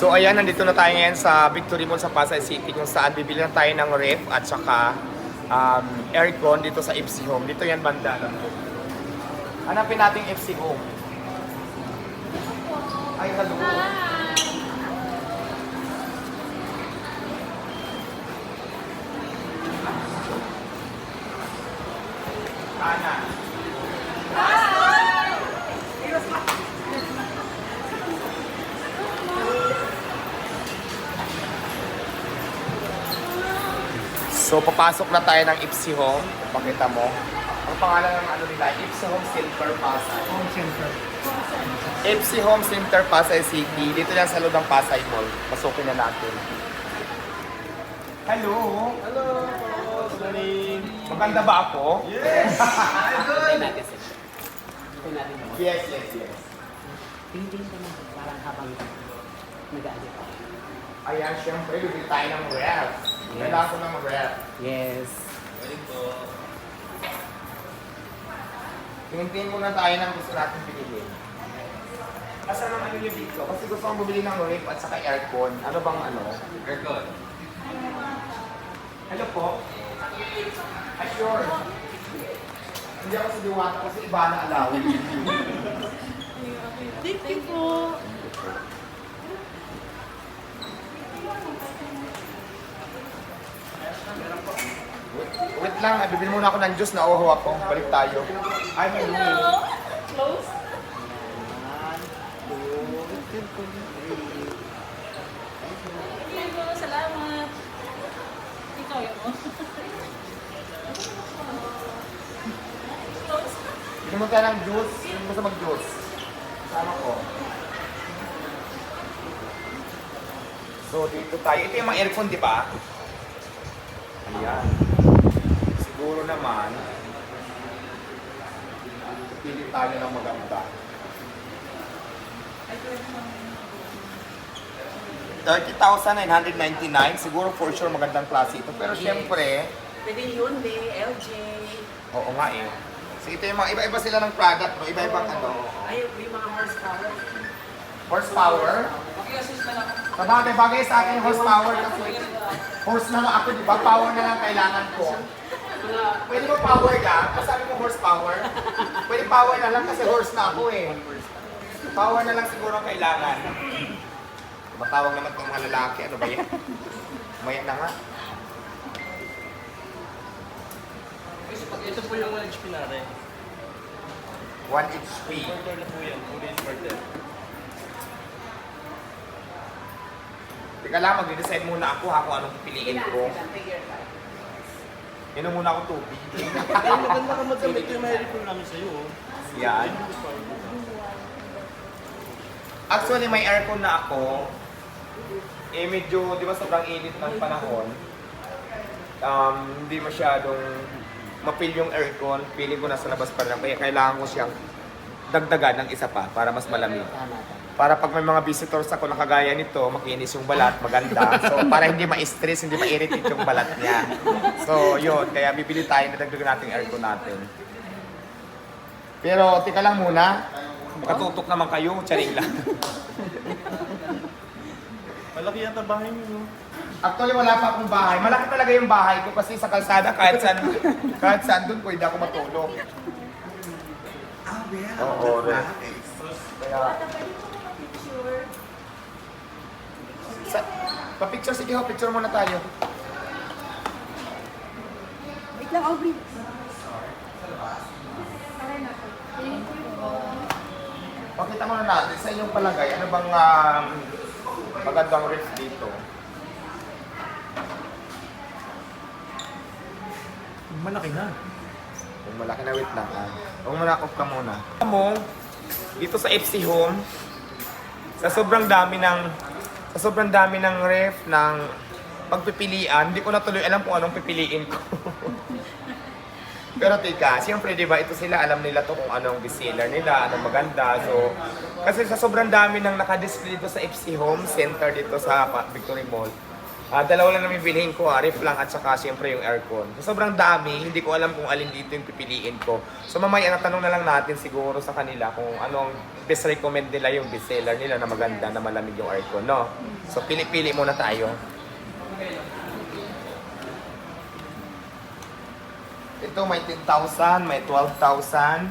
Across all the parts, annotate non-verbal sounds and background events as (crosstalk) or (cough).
So ayan, nandito na tayo ngayon sa Victory Mall sa Pasay City kung saan bibili na tayo ng ref at saka um, aircon dito sa FC Home. Dito yan banda. Hanapin natin FC Home. Ay, hello. Ana. So, papasok na tayo ng Ipsy Home. Pakita mo. Ang pangalan ng ano nila, Ipsy Home Center Pasay. Home center. Ipsy Home Center Pasay City. Dito yan sa loob ng Pasay Mall. Pasukin na natin. Hello! Hello po. Good morning. Maganda ba ako? Yes! Natin mo. Yes, yes, yes. Tingin ka na parang habang nag-aalit ako. Ayan, syempre, bibili tayo ng ref. Kailangan ko ng ref. Yes. Tingin-tingin muna tayo ng gusto natin bilhin. Ang ano nyo dito? Kasi gusto kong bumili ng ref at saka aircon. Ano bang ano? Aircon. Hello po. Ay, sure. Hindi ako sa diwata kasi iba na alaw. Thank you po. Wait, lang, ah, bibili muna ako ng juice na oho ako. Balik tayo. Ay, may Hello. Close. Po. Salamat. Ikaw yun mo. Close. Bili mo tayo ng juice. Sino gusto mag-juice? Sama ko. So, dito tayo. Ito yung mga aircon, di ba? Ayan. Siguro naman, pili tayo ng maganda. 30,999. Siguro for sure magandang klase ito. Pero Yes. syempre, Pwede Hyundai, LG. oo nga eh. So ito yung mga iba-iba sila ng product, no? Iba-ibang ano. Ay, yung mga horsepower. Horsepower. Sabagay, bagay sa akin horsepower kasi horse na lang ako, di ba? Power na lang kailangan ko. Pwede mo power ka? Kasi sabi mo horsepower. Pwede power na lang kasi horse na ako eh. Power na lang siguro ang kailangan. Matawag naman itong mga lalaki. Ano ba yan? Maya na nga. Ito po yung 1 HP natin. 1 HP. Inverter na po yan. Fully inverter. Teka lang, mag-decide muna ako ha kung anong pipiliin ko. Inom muna ako tubig. Ay, maganda ka magamit yung may refill namin sa'yo. oh. Yan. Actually, may aircon na ako. Eh, medyo, di ba sobrang init ng panahon. Um, hindi masyadong mapil yung aircon. Feeling ko nasa labas pa rin. Kaya kailangan ko siyang dagdagan ng isa pa para mas malamig. Tama, tama. Para pag may mga visitors ako na kagaya nito, makinis yung balat, maganda. So, para hindi ma-stress, hindi ma-irritate yung balat niya. So, yun. Kaya bibili tayo na dagdagan natin yung aircon natin. Pero, tika lang muna. Makatutok naman kayo, charing lang. Malaki yata bahay niyo. Actually, wala pa akong bahay. Malaki talaga yung bahay ko kasi sa kalsada kahit saan, kahit saan doon pwede ako matulog. Ah, well. Oo, nice. Kaya, sa, pa-picture, sige ho, picture muna tayo. Wait lang, Aubrey. Pakita muna natin sa inyong palagay, ano bang um, magandang ref dito? Malaki na. Kung malaki na wait lang ah. Huwag mo na off ka muna. Alam mo, dito sa FC Home, sa sobrang dami ng sa sobrang dami ng ref ng pagpipilian, hindi ko na tuloy alam kung anong pipiliin ko. (laughs) Pero tika, siyempre di ba ito sila, alam nila to kung anong bestseller nila, anong maganda. So, kasi sa sobrang dami ng nakadisplay dito sa FC Home Center dito sa Victory Mall, Ah, dalawa lang namin bilhin ko, ah, ref lang at saka siyempre yung aircon. So, sobrang dami, hindi ko alam kung alin dito yung pipiliin ko. So mamaya natanong na lang natin siguro sa kanila kung anong best recommend nila yung best seller nila na maganda na malamig yung aircon, no? So pili-pili muna tayo. Ito may 10,000, may 12,000.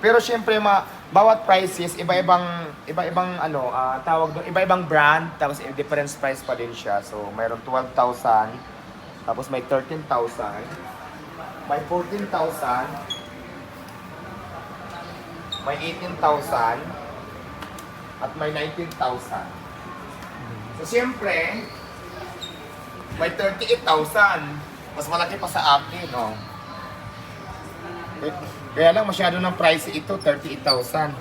Pero syempre ma bawat prices iba-ibang iba-ibang ano ah, tawag doon iba-ibang brand tapos different price pa din siya. So mayroon 12,000 tapos may 13,000 may 14,000 may 18,000 at may 19,000. So siyempre may 38,000. Mas malaki pa sa akin, oh. Kaya lang masyado ng price ito, 38,000.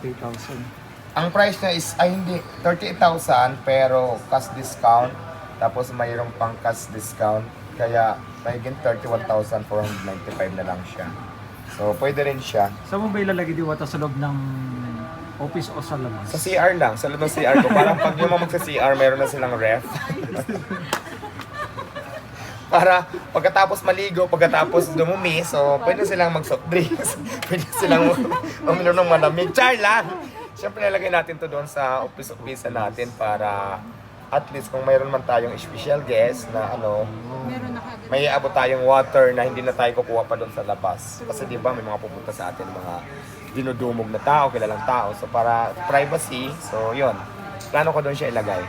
30,000. Ang price niya is, ay hindi, 38,000 pero cash discount. Tapos mayroong pang cash discount. Kaya mahigit 31,495 na lang siya. So pwede rin siya. Saan mo ba ilalagay diwata sa loob ng office o sa labas? Sa CR lang, sa loob ng CR ko. Parang pag yung mga magsa-CR, meron na silang ref. (laughs) Para pagkatapos maligo, pagkatapos dumumi, so pwede silang mag-soft drinks. (laughs) pwede silang (laughs) uminom ng malamig. Char lang! Siyempre nalagay natin to doon sa office-office natin para at least kung mayroon man tayong special guest na ano, Meron. May abot tayong water na hindi na tayo kukuha pa doon sa labas. Kasi di ba may mga pupunta sa atin mga dinudumog na tao, kilalang tao. So para privacy, so yon Plano ko doon siya ilagay.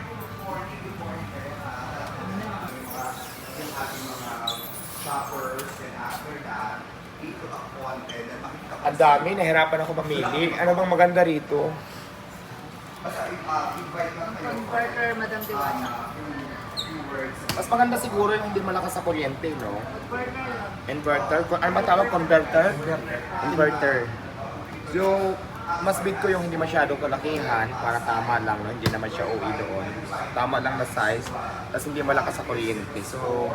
Ang dami, nahirapan ako mamili. Ano bang maganda rito? Converter, Madam Diwata. Mas maganda siguro yung hindi malakas sa kuryente, no? Inverter? Ano ba tawag? Converter? Inverter. So, mas big ko yung hindi masyadong kalakihan para tama lang, no? hindi naman siya OE doon. Tama lang na size, tapos hindi malakas sa kuryente. So,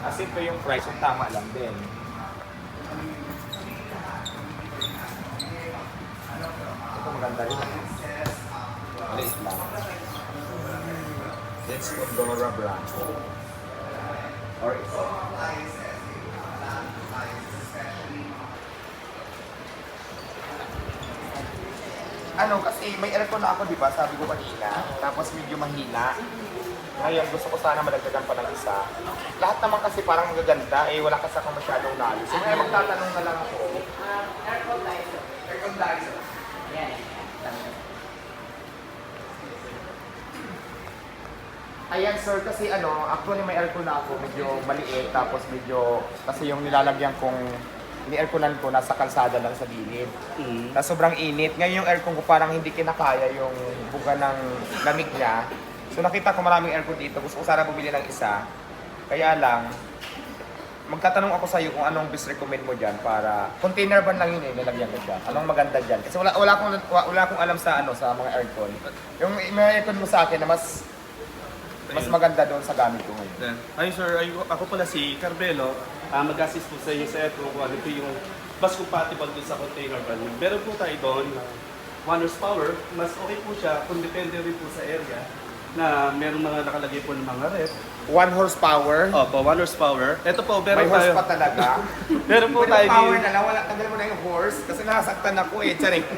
as if yung price, yung tama lang din. Ito maganda rin. Maliit lang. It's Condora brand. Or ito. ano kasi may aircon na ako, di ba? Sabi ko kanina. Tapos medyo mahina. Ngayon, gusto ko sana madagdagan pa ng isa. Lahat naman kasi parang magaganda, eh wala kasi akong masyadong knowledge. So ngayon magtatanong na lang ako. aircon Dyson. Aircon Dyson. Ayan sir, kasi ano, actually may aircon na ako, medyo maliit, tapos medyo, kasi yung nilalagyan kong, ni-airconan ko, nasa kalsada lang sa gilid. Mm. Tapos sobrang init. Ngayon yung aircon ko parang hindi kinakaya yung buga ng lamig niya. So nakita ko maraming aircon dito. Gusto ko sana bumili ng isa. Kaya lang, magtatanong ako sa iyo kung anong best recommend mo diyan para container ban lang yun eh, nilagyan ko siya. Anong maganda diyan? Kasi wala wala akong wala, wala akong alam sa ano sa mga aircon. Yung may aircon mo sa akin na mas mas maganda doon sa gamit ko ngayon. Then, Hi sir, ay, ako pala si Carmelo. Ah, mag-assist po sa inyo sa Eto kung ano po yung mas compatible dun sa container van. Meron po tayo doon na 1 horsepower. Mas okay po siya kung depende rin po sa area na meron mga nakalagay po ng mga rep. One horsepower. Opo, 1 horsepower. Ito po, may meron horse tayo. pa talaga. (laughs) Meron po Pwede tayo power na lang, wala, tagal mo na yung horse kasi nasaktan ako eh, charing. (laughs)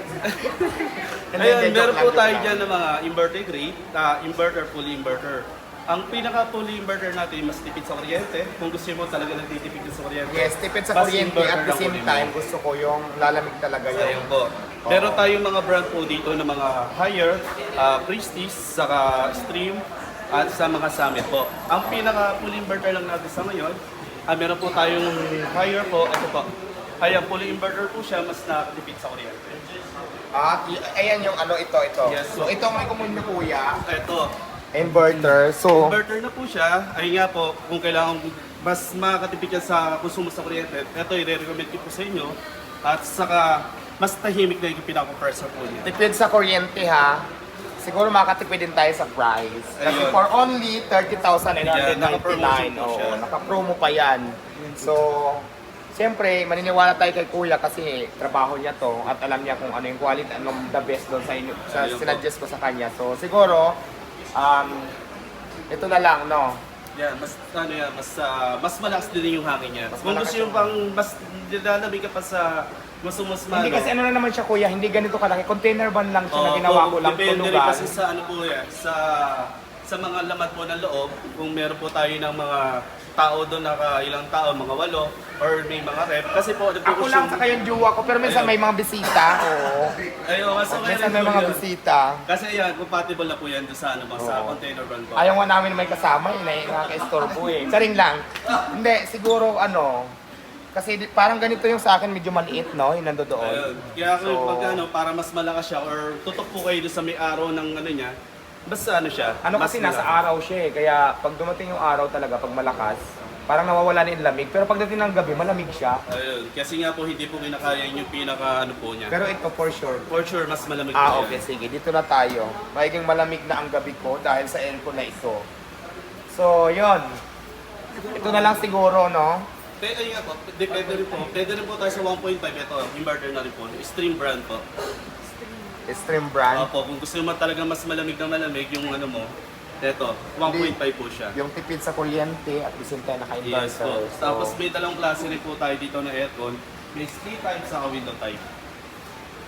Hindi, hindi, meron joke po lang, tayo joke dyan lang. ng mga inverter grade, ah, inverter, fully inverter. Ang pinaka fully inverter natin mas tipid sa kuryente. Kung gusto mo talaga nagtitipid sa kuryente. Yes, tipid sa Mas kuryente at the same time gusto ko yung lalamig talaga Ayun yung po. Meron tayong mga brand po dito na mga higher, uh, Prestige, saka Stream, at sa mga Summit po. Ang pinaka fully inverter lang natin sa ngayon, ah, meron po tayong higher po, ito po. Kaya fully inverter po siya, mas nakatipid sa kuryente. Ah, ayan yung ano ito, ito. Yes, so so- ito ang recommend niyo kuya, Ito, inverter. So, inverter na po siya. Ayun nga po, kung kailangan mas makakatipid yan sa konsumo sa kuryente, ito i-recommend ko po sa inyo. At saka, mas tahimik na yung pinaka-compressor po niya. tipid sa kuryente ha. Siguro makatipid din tayo sa price. Kasi Ayun. for only 30,999. Yeah, naka-promotion po siya. Oo, naka-promo pa yan. So, Siyempre, maniniwala tayo kay Kuya kasi trabaho niya to at alam niya kung ano yung quality, anong the best doon sa, inyo, sa Ayun po. ko sa kanya. So, siguro, um, Ito na lang, no? Yan, mas ano yan, mas ah, mas malakas din yung hangin niya. Mas Kung malakas gusto yung yung pang mas nilalamig ka pa sa mas Hindi kasi ano na naman siya kuya, hindi ganito kalaki. Container van lang siya na Oo, ginawa ko lang Depende rin tulugan. kasi sa ano po yan, sa sa mga laman po ng loob, kung meron po tayo ng mga tao doon, naka ilang tao, mga walo, or may mga rep. Kasi po, Ako lang sa kayong jowa ko, pero minsan may mga bisita. Oo. Ayun, okay Minsan may mga yun. bisita. Kasi yan, compatible na po yan doon sa, ano, ba, sa Oo. container van po. Ayaw nga namin may kasama, eh, nakaka-istorbo eh. Saring lang. Hindi, siguro ano, kasi di- parang ganito yung sa akin, medyo maliit, no? Yung nando doon. Ayun. Kaya kung So- pag ano, para mas malakas siya, or tutok po kayo doon sa may araw ng ano niya, basta ano siya. Ano mas kasi nasa araw siya eh, kaya pag dumating yung araw talaga, pag malakas, parang nawawala na yung lamig. Pero pagdating ng gabi, malamig siya. Ayun. Kasi nga po, hindi po kinakaya yung pinaka ano po niya. Pero ito for sure. For sure, mas malamig Ah, po okay, yan. sige. Dito na tayo. Magiging malamig na ang gabi ko dahil sa aircon na ito. So, yon. Ito na lang siguro, no? Ayun nga po, depende rin po. Pwede rin po tayo sa 1.5. Ito, inverter na rin po. Stream brand po. Extreme brand. Opo, kung gusto mo talaga mas malamig na malamig yung ano mo, ito, 1.5 po siya. Yung tipid sa kuryente at the same time naka-inverter. Yes po. So, Tapos may dalawang klase rin po tayo dito na aircon. May split type sa window type.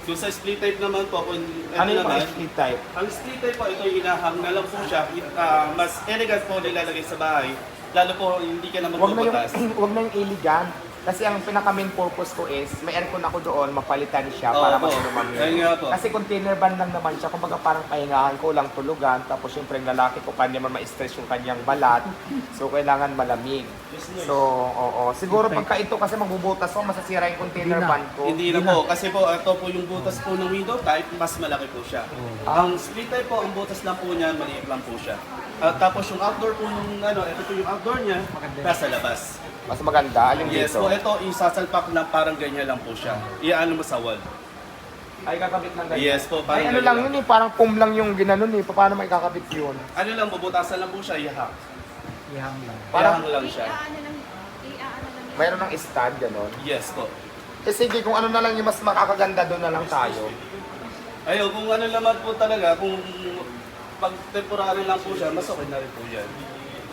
Yung sa split type naman po, kung ano, ano yung naman, mga split type? ang split type po, ito yung inahang na lang po siya. Ah, mas elegant po nilalagay sa bahay. Lalo po, hindi ka naman Wag na yung, (clears throat) wag na yung elegant. Kasi ang pinaka main purpose ko is, may aircon ako doon, mapalitan siya para mas lumamig. Ayun nga po. Kasi container van lang naman siya, kumbaga parang pahingahan ko lang tulugan, tapos syempre yung lalaki ko pa naman ma-stress yung kanyang balat, so kailangan malamig. So, oo. Siguro pagka ito kasi magbubutas ko, masasira yung container van ko. Hindi na po. Kasi po, ito po yung butas po ng window type, mas malaki po siya. Ang split type po, ang butas lang po niya, maliit lang po siya. At tapos yung outdoor po ng ano, ito po yung outdoor niya, nasa labas. Mas maganda, alin Yes dito? po, ito isasalpak lang parang ganyan lang po siya. Iano mo sa wall. Ay, kakabit lang ganyan. Yes po, Ay, parang ano ganyan lang yun eh, parang pum lang yung ginanon eh. Paano may kakabit yun? Ano lang, bubutasan lang po siya, ihak. Ihang lang. Parang- Parang lang siya. Iaano lang, iaano lang. Mayroon ng stand, gano'n. Yes po. Eh sige, kung ano na lang yung mas makakaganda doon na lang tayo. Ayun, kung ano naman po talaga, kung pag temporary lang po siya, mas okay na rin po yan.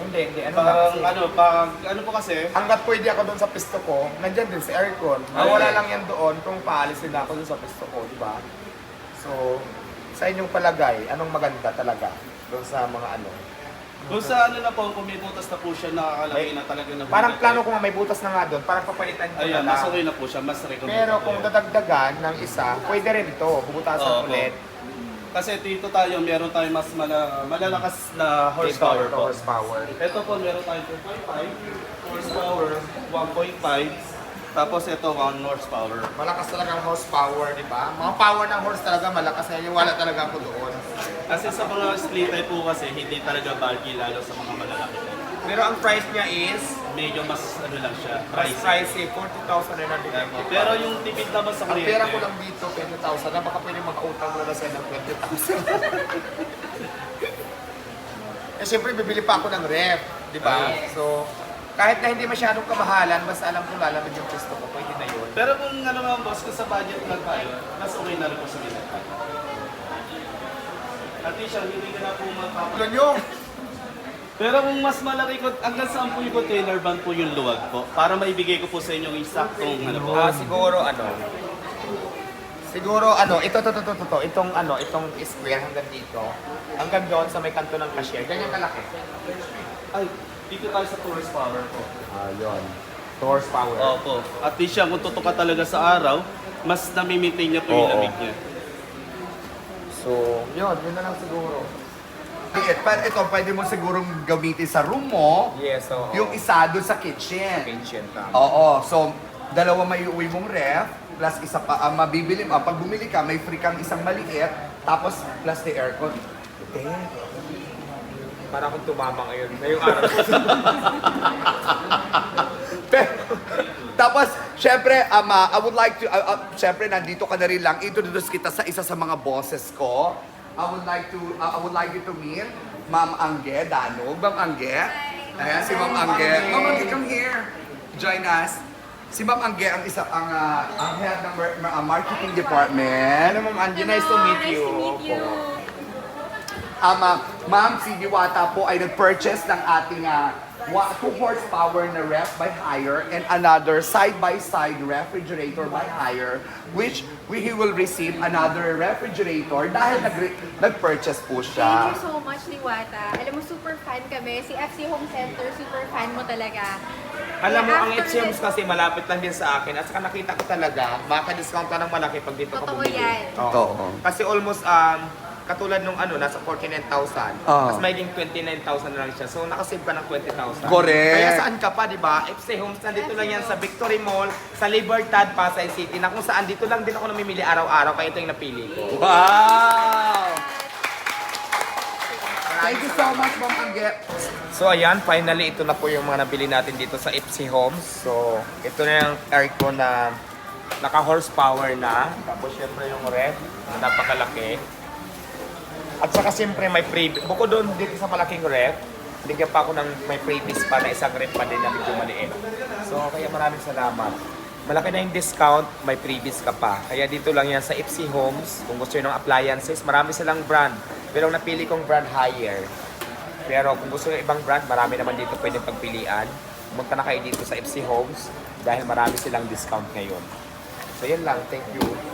Hindi, hindi. Ano Parang kasi? ano, pag ano po kasi, Hanggat pwede ako doon sa pisto ko, nandyan din si aircon. Mawala lang yan doon kung paalis din ako doon sa pisto ko, di ba? So, sa inyong palagay, anong maganda talaga doon sa mga ano? kung sa ano na po, kung may butas na po siya, nakakalagay na talaga na Parang plano ko nga may butas na nga doon, parang papalitan ko Ayan, na mas lang. okay na po siya, mas recommended Pero po kung dadagdagan ng isa, pwede rin ito, bubutasan Opo. ulit. Kasi dito tayo, meron tayong mas mala, malalakas na horsepower po. horsepower. Ito po, meron tayong 2.5 horsepower, 1.5, tapos ito 1 horsepower. Malakas talaga ang horsepower, di ba? Mga power ng horse talaga, malakas na yun. Wala talaga ako doon. Kasi sa mga split type po kasi, hindi talaga bulky lalo sa mga malalaki. Pero ang price niya is, Medyo mas ano lang siya, price price. pricey, 40,950. Pero yung tipid naman sa Ang pera ko lang dito, 20,000 na. Baka pwede makautang mo na sa'yo ng 20,000. (laughs) eh, siyempre, bibili pa ako ng ref, di ba? Ay. So, kahit na hindi masyadong kamahalan, basta alam ko lalamig yung gusto ko, pwede na yun. pero kung ano nga boss, kung sa budget lang tayo, mas okay na rin po sa minute. At least siya, hindi ka na po magpapalala. Tulon yung, Pero kung mas malaki ko, hanggang saan po yung container van po yung luwag po? Para maibigay ko po sa inyo yung saktong ano po. ah, siguro ano, siguro ano, ito, ito, ito, ito, ito, itong ano, itong square hanggang dito, hanggang doon sa may kanto ng cashier, ganyan kalaki. Ay, dito tayo sa tourist power po. Ah, yun. Horsepower. Opo. At least siya, kung tutok ka talaga sa araw, mas nami-maintain niya po Oo. yung lamig niya. So, yun, yun na lang siguro. Liit, pero ito pwede mo sigurong gamitin sa room mo, Yes, so, yung isa doon sa kitchen. Ancient tama. Oo, so dalawa may uwi mong ref, plus isa pa, ah, mabibili mo, pag bumili ka, may free kang isang maliit, tapos plus the aircon. Ite. Para akong tumama ngayon. Ngayong araw. (laughs) Pero, tapos, syempre, um, ah, I would like to, uh, uh, syempre, nandito ka na rin lang, introduce kita sa isa sa mga bosses ko. I would like to, uh, I would like you to meet Ma'am Angge Danog. Ma'am Angge. Ayan, si Ma'am Angge. Ma'am Angge, come here. Join us. Si Ma'am Angge ang isa ang ah, ang head ng mar- mar- ah, marketing department. Ma'am Angie, nice to meet you. Nice to meet you. um, uh, Ma'am si Diwata po ay nag-purchase ng ating uh, 2 horsepower na ref by hire and another side-by-side refrigerator by hire which we, he will receive another refrigerator dahil nag- nag-purchase po Thank siya. you so much, Liwata. Alam mo, super fan kami. Si FC Home Center, super fan mo talaga. Alam mo, ang after FCMs this- kasi malapit lang din sa akin. At saka nakita ko talaga, maka-discount ka ng malaki pag dito ka Totoo bumili. yan. Oo. Kasi almost, um, katulad nung ano, nasa 49,000. Ah. Mas magiging 29,000 na lang siya. So, nakasave ka ng 20,000. Correct. Kaya saan ka pa, di ba? FC Homes, nandito lang yan sa Victory Mall, sa Libertad, Pasay City, na kung saan dito lang din ako namimili araw-araw, kaya ito yung napili ko. Wow! Thank you so much, Ma'am Angge. So ayan, finally ito na po yung mga nabili natin dito sa Ipsy Homes. So ito na yung aircon na naka horsepower na. Tapos syempre yung ref na napakalaki. At saka siyempre may freebies. Bukod doon dito sa malaking ref, bigyan pa ako ng may freebies pa na isang ref pa din na medyo maliit. So kaya maraming salamat. Malaki na yung discount, may freebies ka pa. Kaya dito lang yan sa Ipsy Homes. Kung gusto nyo ng appliances, marami silang brand. Pero ang napili kong brand higher. Pero kung gusto nyo ibang brand, marami naman dito pwedeng pagpilian. Pumunta na kayo dito sa FC Homes dahil marami silang discount ngayon. So yun lang, thank you.